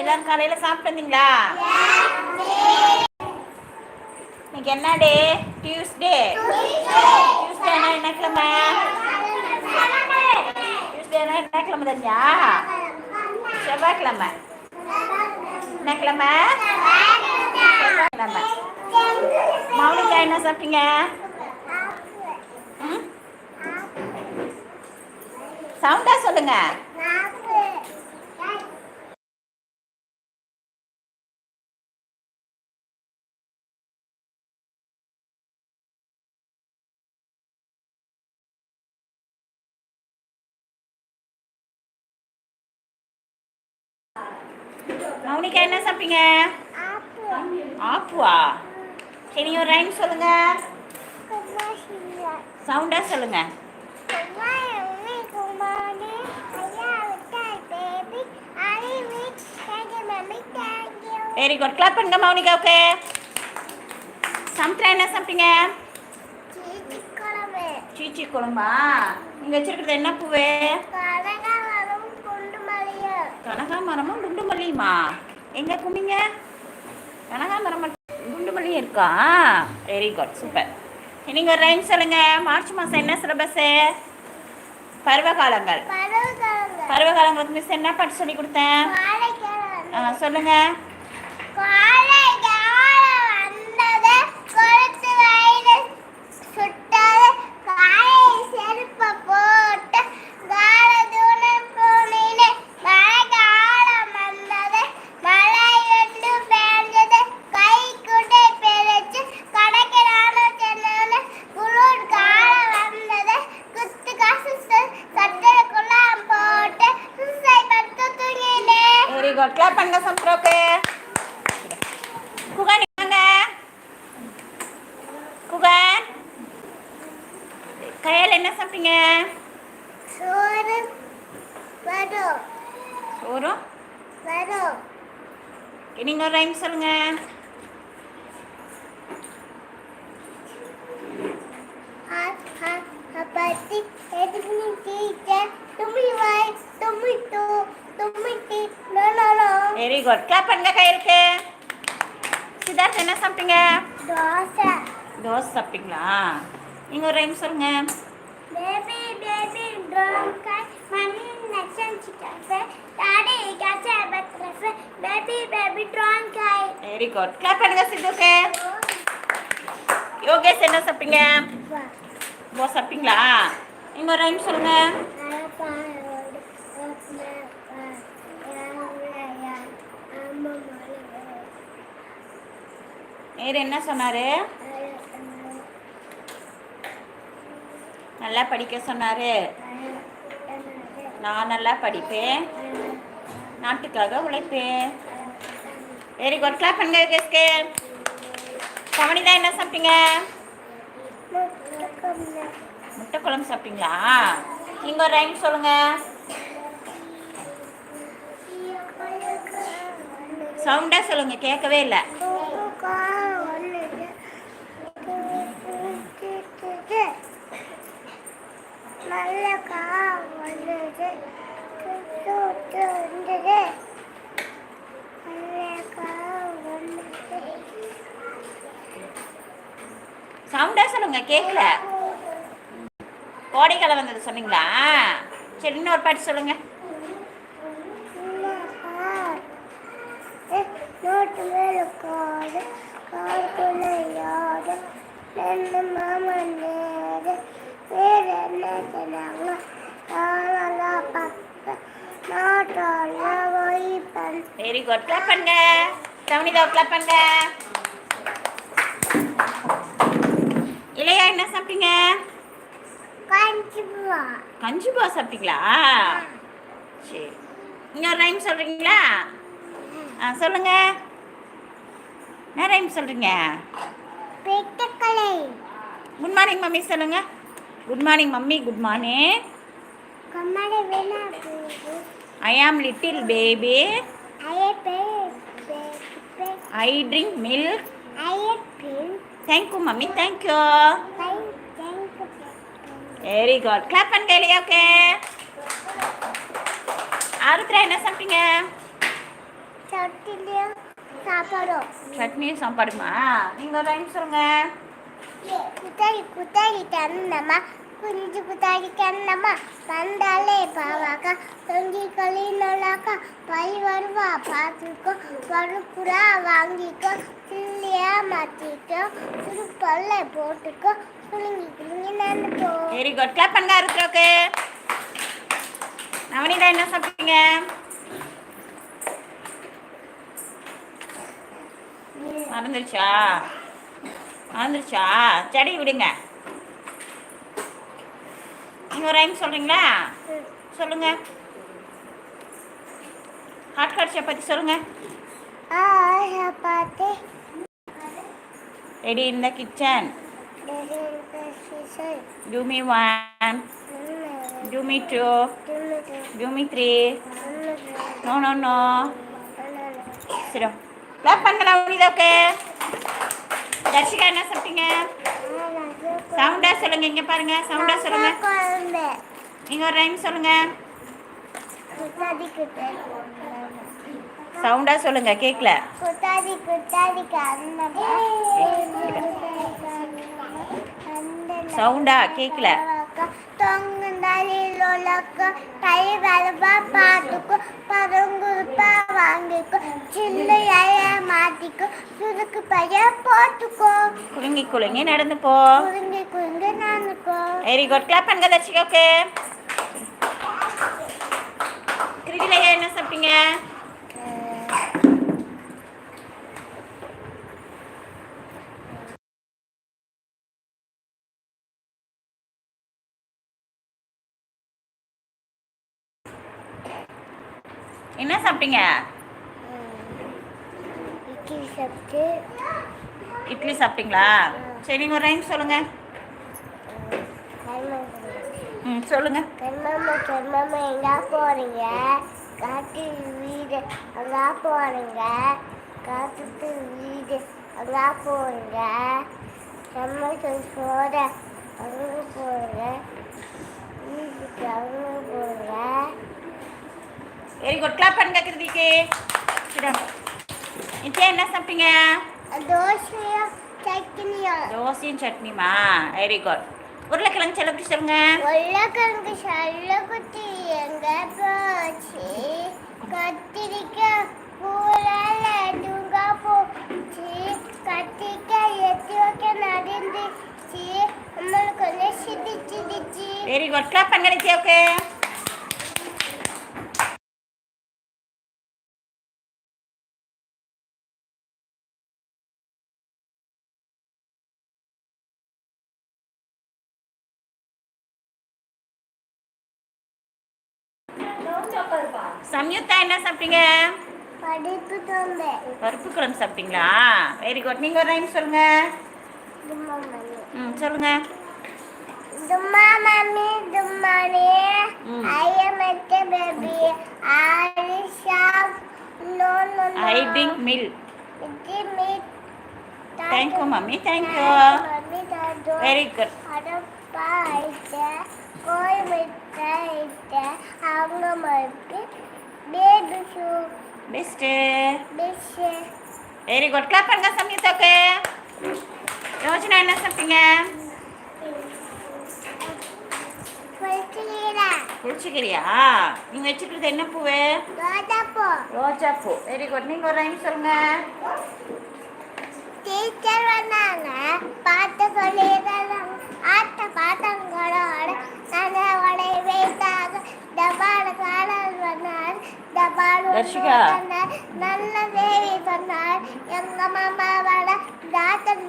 எல்லாரும் காலையில் சாப்பிட்டு வந்தீங்களா இன்னைக்கு என்ன டே? டியூஸ்டே டியூஸ்டேனா என்ன கிழமை? டியூஸ்டேனா என்ன கிழமை தெரிஞ்சா செவ்வாய்க்கிழமை. என்ன கிழமை? செவ்வாய்க்கிழமை. மௌனிகா என்ன சாப்பிட்டீங்க? ம்? சவுண்டா சொல்லுங்க. மௌனிகா என்ன சாப்பிட்டீங்க? ஆப்புவா? சரி ஒரு ரைம் சொல்லுங்க. சவுண்டா சொல்லுங்க. வெரி குட் கிளாப் பண்ணுங்க மௌனிகாவுக்கு. சமுத்திரா என்ன சாப்பிட்டீங்க? சீச்சி குழம்பா. நீங்க வச்சிருக்கிறது என்ன பூவு? கனகாமரமும் குண்டுமல்லியுமா? எங்க குமிங்க? கனகாமரம் குண்டுமல்லியும் இருக்கா? வெரி குட் சூப்பர் நீங்க ஒரு ரைம் சொல்லுங்க. மார்ச் மாசம் என்ன சிலபஸ் பருவகாலங்கள். பருவகாலங்களுக்கு மிஸ் என்ன பாட்டு சொல்லி கொடுத்தேன்? ஆ, சொல்லுங்க வெரி குட் கிளாப் பண்ணுங்க சமுத்திராவுக்கு குகன் வாங்க குகன் கையால் என்ன சாப்பிட்டீங்க சோறு வரும் சோறும் வரும் நீங்கள் ஒரு ரைம் சொல்லுங்க குட் கிளாப் பண்ணுங்க கையிலுக்கு சித்தார்த் என்ன சாப்பிட்டீங்க தோசை தோசை சாப்பிட்டீங்களா நீங்கள் ஒரு ரைம் சொல்லுங்க பேபி பேபி ட்ராம் காய் mummy next chicken daddy catch பத்ரஃப் baby baby ட்ராம் காய் வெரி குட் கிளாப் பண்ணுங்க சித்துக்கு யோகேஷ் என்ன சாப்பிட்டீங்க தோசை சாப்பிட்டீங்களா நீங்கள் ஒரு ரைம் சொல்லுங்க வேறு என்ன சொன்னார்? நல்லா படிக்க சொன்னார். நான் நல்லா படிப்பேன். நாட்டுக்காக உழைப்பேன். வெரி குட் கிளாப் பண்ணுங்க யோகேஷ்க்கு கவனிதா என்ன சாப்பிட்டீங்க? முட்டை குழம்பு சாப்பிட்டீங்களா? நீங்கள் ஒரு ரைம் சொல்லுங்க. சவுண்டாக சொல்லுங்க கேட்கவே இல்லை. சவுண்டாக சொல்லுங்க கேட்கல கோடைக்காலம் வந்தது சொன்னீங்களா? சரி இன்னொரு பாட்டு சொல்லுங்க. வெரி குட் கிளாப் பண்ணுங்க. கவனிதா கிளாப் பண்ணுங்க. இளையா என்ன சாப்பிட்டீங்க? காஞ்சிபுவா கஞ்சி போ சாப்பிட்டீங்களா? சரி. இன்னொரு ரைம் சொல்கிறீங்களா ஆ சொல்லுங்க. என்ன ரைம் சொல்கிறீங்க குட் மார்னிங் மம்மி. சொல்லுங்க. Good morning mummy. Good morning I am little baby I drink milk ஐய பின் thank you mummy thank you bye thank very good clap பண்ணுங்க இல்லையா ஓகே ஆருத்ரா என்ன சாப்பிட்டீங்க? சட்னியும் சாப்பாடுமா நீங்க ஒரு ரைம் சொல்லுங்க. குத்தாடி குத்தாடி கண்ணம்மா. குஞ்சு குத்தாடி கண்ணம்மா. கண்டாலே பாவாக்கா தொங்கி நல்லாக்கா பை வருவா பார்த்துக்கோ. பருப்புரா வாங்கிக்கோ. சில்லியா மாற்றிக்கோ சுருப்பல்ல போட்டுக்கோ குலுங்கி குலுங்கி நடந்துக்கோ வெரி குட் கிளாப் பண்ணுங்க ருத்ரோக்கு நவனிதா என்ன சாப்பிட்டீங்க? மறந்துருச்சா? மறந்துருச்சா? சரி விடுங்க. நீங்க ஒரு ரைம் சொல்றீங்களா? சொல்லுங்க. ஹாட் ஹாட் சப்பாத்தி சொல்லுங்க. ஆ ready in the kitchen do me one. Do me two. Do me three. No no no சரி கிளாப் பண்ணுங்க நவனிதாவுக்கு தர்ஷிகா என்ன சாப்பிட்டீங்க சவுண்டா சொல்லுங்க. இங்க பாருங்க. சவுண்டா சொல்லுங்க. நீங்க ஒரு ரைம் சொல்லுங்க. சவுண்டா சொல்லுங்க கண்ணம்மா. சவுண்டா கேக்கல. தொங்குந்தாலி லோலக்கோ கை வலப்பா பார்த்துக்கோ பரங்குருப்பா வாங்கிக்கோ சில்லு இலைய மாட்டிக்கோ சுருக்கு பைய போட்டுக்கோ. குலுங்கி குலுங்கி நடந்து போ. குறுங்கி குறுங்கி நானுக்கோ வெரி குட் கிளாப் பண்ணுங்க தர்ஷிகாவுக்கு. கிருதிலையா என்ன சாப்பிட்டீங்க? என்ன சாப்பிட்டீங்க? இட்லி சாப்பிட்டு. இட்லி சாப்பிட்டீங்களா? சரி நீங்கள் ஒரு ரைம் சொல்லுங்க. ம் சொல்லுங்க. கண்மாமா கண்மாமா எங்க போறீங்க காட்டு வீடு அங்க போறீங்க காட்டுக்கு வீடு அங்க போறீங்க சமைச்சு போற. அங்க போறீங்க. வீட்டுக்கு அங்க போறீங்க. வெரி குட் கிளாப் பண்ணுங்க கிருதிக்கு நித்யா என்ன சாப்பிட்டீங்க? தோசையும் சட்னிமா வெரி குட் உருளைக்கிழங்கு செல்ல எப்படி சொல்லுங்க. உருளைக்கிழங்கு சல்லக்குட்டி எங்க போச்சு? கத்திரிக்காய் பூரால தூங்க போச்சு. கத்திரிக்காய் எத்தி வைக்க நடந்துச்சு. நம்மளுக்கு கொஞ்சம் வெரி குட் கிளாப் பண்ணுங்க நித்யாவுக்கு சம்யுக்தா என்ன சாப்பிட்டீங்க? பருப்பு குழம்பு சாப்பிட்டீங்களா? வெரி குட் நீங்கள் ஒரு ரைம் சொல்லுங்க. மம்மி. ம் சொல்லுங்க. தும்மா mummy தும்மானே. I a baby I shall no no no I drink milk mommy. Thank you. Mommy, thank you. Very good அடப்பா ஐட்ட கோய் விட்ட அவங்க மட்டும் டிஷ்ஷு வெரி குட் கிளாப் பண்ணுங்க சம்யுக்தாவுக்கு யோசனா என்ன சாப்பிட்டீங்க? குளிச்சுக்கிறா குளிச்சுக்கிறியா நீங்கள் வச்சுக்கிறது என்ன பூவு? ரோஜா பூ வெரி குட் நீங்கள் ஒரு ரைம் சொல்லுங்க. டீச்சர் வந்தாங்க. பாட்டு சொல்லிடுறாங்க ஆட்ட பாத்தங்களோட தர்ஷிகா. நல்ல தேவி சொன்னார் எங்க மாமா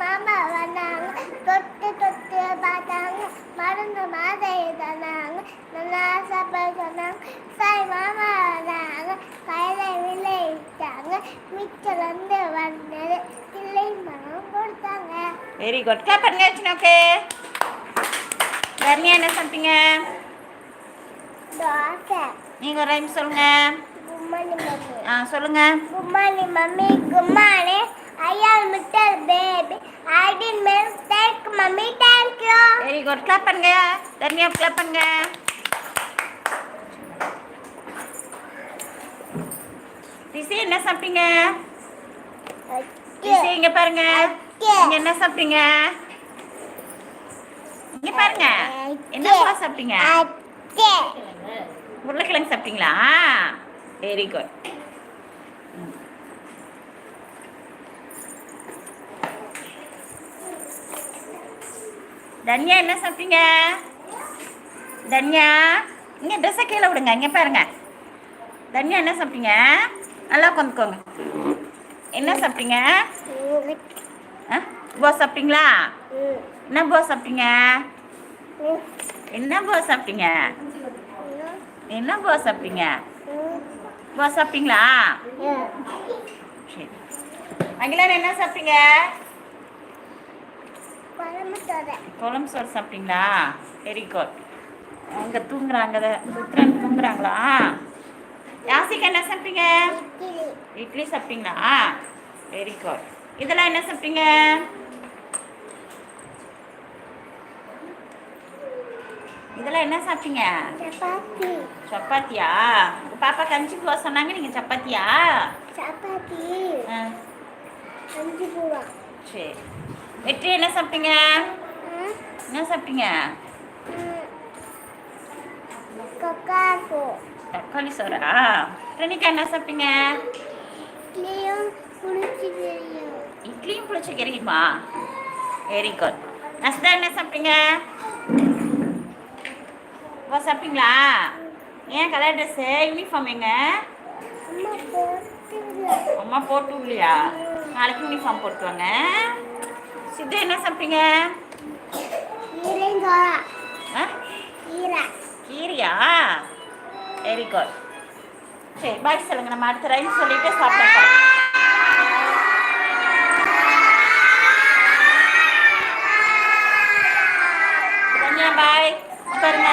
மாமா வந்தாங்க. தொட்டு தொட்டு பார்த்தாங்க. மருந்து மாதை தந்தாங்க நல்லா சாப்பாடு சொன்னாங்க. சாய் மாமா வந்தாங்க. விளைவிட்டாங்க மிச்சம் வந்து வந்தது. மனம் கொடுத்தாங்க. வெரி குட் கிளாப் பண்ணுங்க யோசனாவுக்கு தர்ணியா என்ன சாப்பிட்டீங்க தோசை. நீங்கள் ரைம் சொல்லுங்க. கும்மாளி மம்மி ஆ சொல்லுங்க. கும்மாளி மம்மி கும்மாளி ஐயால் மிட்டல் பேபி ஐ டின் milk take mummy thank you. Very good clap பண்ணுங்க. தர்ணியா கிளாப் பண்ணுங்க. ரிஷி என்ன சாப்பிட்டீங்க? ரிஷி இங்க பாருங்க. நீங்க என்ன சாப்பிட்டீங்க? இங்க பாருங்க. என்னப்பா சாப்பிட்டீங்க? உருளைக்கிழங்கு சாப்பிட்டீங்களா? வெரி குட் தன்யா என்ன சாப்பிட்டீங்க? தன்யா இங்கே ட்ரெஸ்ஸை கீழே விடுங்க இங்கே பாருங்க. தன்யா என்ன சாப்பிட்டீங்க? நல்லா உட்காந்துக்கோங்க. என்ன சாப்பிட்டீங்க? ஆ போ சாப்பிட்டீங்களா? என்ன போ சாப்பிட்டீங்க? என்ன போ சாப்பிட்டீங்க? என்ன போ சாப்பிட்டீங்க? போ சாப்பிட்டீங்களா? சரி. அகிலான் என்ன சாப்பிட்டீங்க? குழம்பு சோறு. சாப்பிட்டீங்களா? வெரி குட் அவங்க தூங்குறாங்க ருத்ரன் தூங்குறாங்களா? யாசிக்கு என்ன சாப்பிட்டீங்க? இட்லி. சாப்பிட்டீங்களா? வெரி குட் இதெல்லாம் என்ன சாப்பிட்டீங்க? இதெல்லாம் என்ன சாப்பிட்டீங்க சப்பாத்தி சப்பாத்தியா உங்க பாப்பா கஞ்சி போக சொன்னாங்க நீங்க சப்பாத்தியா சப்பாத்தி ஆ, அஞ்சு பூவா சரி வெற்றி என்ன சாப்பிட்டீங்க என்ன சாப்பிட்டீங்க கொக்காக்கோ தக்காளி சோறா ரெனிக்கா என்ன சாப்பிட்டீங்க இட்லியும் குளிச்சு தெரியும் இட்லியும் புளிச்ச கறியுமா வெரி குட் நஸ்தா என்ன சாப்பிட்டீங்க அப்பா சாப்பிட்டீங்களா? ஏன் கலர் ட்ரெஸ்ஸு யூனிஃபார்ம் எங்க? அம்மா போட்டு இல்லையா நாளைக்கு யூனிஃபார்ம் போட்டு வாங்க. சித்து என்ன சாப்பிட்டீங்க? கீரியா? வெரி குட் சரி பாய் சொல்லுங்க. நம்ம அடுத்த ரைம் சொல்லிட்டு சாப்பிட்டோம் தன்யா பாய் பாருங்க.